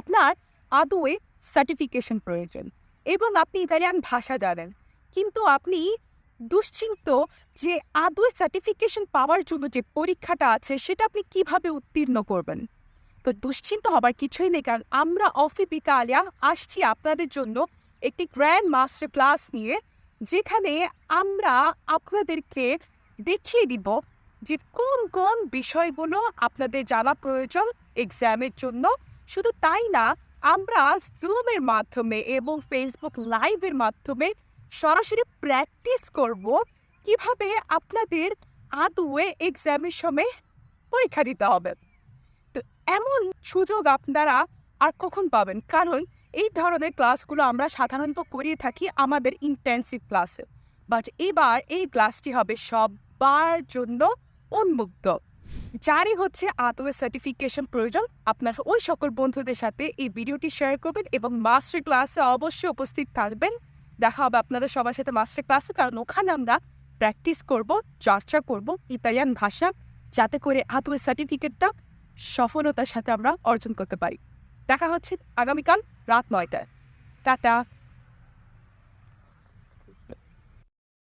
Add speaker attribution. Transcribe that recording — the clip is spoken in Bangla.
Speaker 1: আপনার আদৌয়ে সার্টিফিকেশন প্রয়োজন এবং আপনি ইতালিয়ান ভাষা জানেন। কিন্তু আপনি দুশ্চিন্ত যে আদৌ সার্টিফিকেশন পাওয়ার জন্য যে পরীক্ষাটা আছে, সেটা আপনি কীভাবে উত্তীর্ণ করবেন? তো দুশ্চিন্ত হবার কিছুই নেই, কারণ আমরা অফি ইতালিয়া আসছি আপনাদের জন্য একটি গ্র্যান্ড মাস্টার ক্লাস নিয়ে, যেখানে আমরা আপনাদেরকে দেখিয়ে দিব যে কোন কোন বিষয়গুলো আপনাদের জানা প্রয়োজন এক্সামের জন্য শুধু তাই না, আমরা জুমের মাধ্যমে এবং ফেসবুক লাইভের মাধ্যমে সরাসরি প্র্যাকটিস করব কীভাবে আপনাদের আদৌয়ে এক্সামের সময় পরীক্ষা দিতে হবে। তো এমন সুযোগ আপনারা আর কখন পাবেন? কারণ এই ধরনের ক্লাসগুলো আমরা সাধারণত করিয়ে থাকি আমাদের ইন্টেন্সিভ ক্লাসে বাট এবার এই ক্লাসটি হবে সবার জন্য উন্মুক্ত। যারই হচ্ছে আদৌ সার্টিফিকেশন প্রয়োজন, আপনার ওই সকল বন্ধুদের সাথে এই ভিডিওটি শেয়ার করবেন এবং মাস্টার ক্লাসে অবশ্যই উপস্থিত থাকবেন। দেখা হবে আপনাদের সবার সাথে মাস্টার ক্লাসে কারণ ওখানে আমরা প্র্যাকটিস করব, চর্চা করব ইতালিয়ান ভাষা, যাতে করে আদৌ সার্টিফিকেটটা সফলতার সাথে আমরা অর্জন করতে পারি। দেখা হচ্ছে আগামীকাল রাত নয়টায়। টাটা!